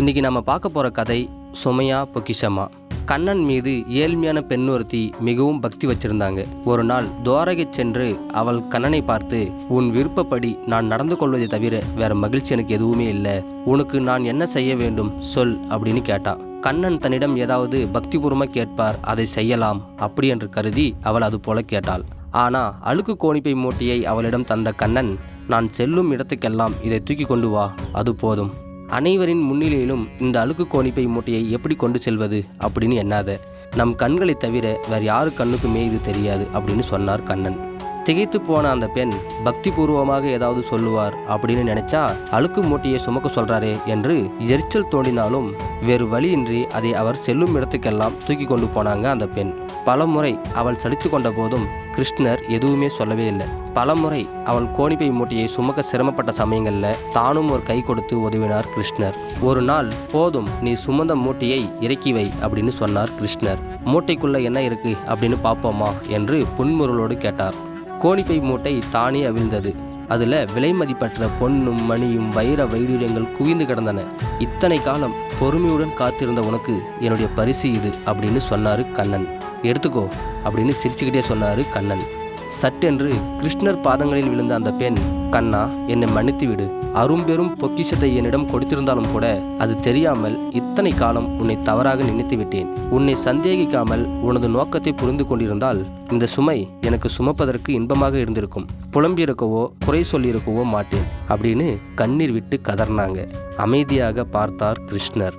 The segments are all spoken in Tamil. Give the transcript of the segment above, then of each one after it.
இன்னைக்கு நம்ம பார்க்க போகிற கதை சுமையா பொக்கிஷமா? கண்ணன் மீது ஏழ்மையான பெண் ஒருத்தி மிகவும் பக்தி வச்சிருந்தாங்க. ஒரு நாள் துவாரகை சென்று அவள் கண்ணனை பார்த்து உன் விருப்பப்படி நான் நடந்து கொள்வதை தவிர வேற மகிழ்ச்சி எனக்கு எதுவுமே இல்லை. உனக்கு நான் என்ன செய்ய வேண்டும் சொல் அப்படின்னு கேட்டா. கண்ணன் தன்னிடம் ஏதாவது பக்திபூர்வமாக கேட்பார் அதை செய்யலாம் அப்படி என்று கருதி அவள் அது போல கேட்டாள். ஆனா அழுக்கு கோணிப்பை மூட்டையை அவளிடம் தந்த கண்ணன் நான் செல்லும் இடத்துக்கெல்லாம் இதை தூக்கி கொண்டு வா அது போதும். அனைவரின் முன்னிலையிலும் இந்த அழுக்கு கோணிப்பை மூட்டையை எப்படி கொண்டு செல்வது அப்படின்னு எண்ணாத. நம் கண்களைத் தவிர வேறு யாரு கண்ணுக்குமே இது தெரியாது அப்படின்னு சொன்னார் கண்ணன். திகைத்து போன அந்த பெண் பக்தி பூர்வமாக ஏதாவது சொல்லுவார் அப்படின்னு நினைச்சா அழுக்கு மூட்டையை சுமக்க சொல்றாரே என்று எரிச்சல் தோண்டினாலும் வேறு வழியின்றி அதை அவர் செல்லும் இடத்துக்கெல்லாம் தூக்கி கொண்டு போனாங்க அந்த பெண். பலமுறை அவள் சலித்து கொண்ட போதும் கிருஷ்ணர் எதுவுமே சொல்லவே இல்லை. பலமுறை அவள் கோணிப்பை மூட்டையை சுமக்க சிரமப்பட்ட சமயங்களில் தானும் ஒரு கை கொடுத்து உதவினார் கிருஷ்ணர். ஒரு நாள் போதும் நீ சுமந்த மூட்டையை இறக்கி வை அப்படின்னு சொன்னார் கிருஷ்ணர். மூட்டைக்குள்ள என்ன இருக்கு? அப்படின்னு பார்ப்போமா என்று புன்முருளோடு கேட்டார். கோணிப்பை மூட்டை தானே அவிழ்ந்தது. அதில் விலை மதிப்பற்ற பொன்னும் மணியும் வைர வைடூரியங்கள் குவிந்து கிடந்தன. இத்தனை காலம் பொறுமையுடன் காத்திருந்த உனக்கு என்னுடைய பரிசு இது அப்படின்னு சொன்னாரு கண்ணன். எடுத்துக்கோ அப்படின்னு சிரிச்சுக்கிட்டே சொன்னாரு கண்ணன். சட்டென்று கிருஷ்ணர் பாதங்களில் விழுந்த அந்த பெண் கண்ணா என்னை மன்னித்து விடு அரும்பெரும் பொக்கிஷத்தை என்னிடம் கொடுத்திருந்தாலும் கூட அது தெரியாமல் இத்தனை காலம் உன்னை தவறாக நினைத்து விட்டேன் உன்னை சந்தேகிக்காமல் உனது நோக்கத்தை புரிந்து கொண்டிருந்தால் இந்த சுமை எனக்கு சுமப்பதற்கு இன்பமாக இருந்திருக்கும். புலம்பியிருக்கவோ குறை சொல்லியிருக்கவோ மாட்டேன் அப்படின்னு கண்ணீர் விட்டு கதறினாங்க. அமைதியாக பார்த்தார் கிருஷ்ணர்.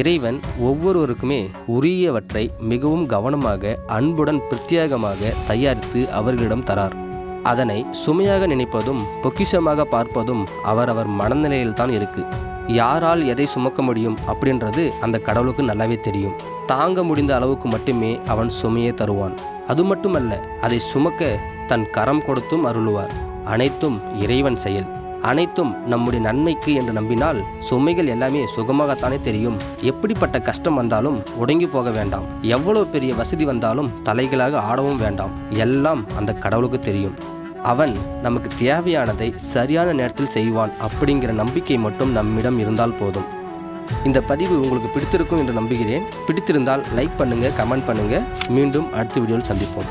இறைவன் ஒவ்வொருவருக்குமே உரியவற்றை மிகவும் கவனமாக அன்புடன் பிரத்யேகமாக தயாரித்து அவர்களிடம் தரார். அதனை சுமையாக நினைப்பதும் பொக்கிஷமாக பார்ப்பதும் அவரவர் மனநிலையில்தான் இருக்கு. யாரால் எதை சுமக்க முடியும் அப்படின்றது அந்த கடவுளுக்கு நல்லாவே தெரியும். தாங்க முடிந்த அளவுக்கு மட்டுமே அவன் சுமையை தருவான். அது மட்டுமல்ல அதை சுமக்க தன் கரம் கொடுத்தும் அருளுவார். அனைத்தும் இறைவன் செயல். அனைத்தும் நம்முடைய நன்மைக்கு என்று நம்பினால் சுமைகள் எல்லாமே சுகமாகத்தானே தெரியும். எப்படிப்பட்ட கஷ்டம் வந்தாலும் உடங்கி போக வேண்டாம். எவ்வளவு பெரிய வசதி வந்தாலும் தலைகளாக ஆடவும் வேண்டாம். எல்லாம் அந்த கடவுளுக்கு தெரியும். அவன் நமக்கு தேவையானதை சரியான நேரத்தில் செய்வான் அப்படிங்கிற நம்பிக்கை மட்டும் நம்மிடம் இருந்தால் போதும். இந்த பதிவு உங்களுக்கு பிடித்திருக்கும் என்று நம்புகிறேன். பிடித்திருந்தால் லைக் பண்ணுங்கள் கமெண்ட் பண்ணுங்கள் மீண்டும் அடுத்த வீடியோவில் சந்திப்போம்.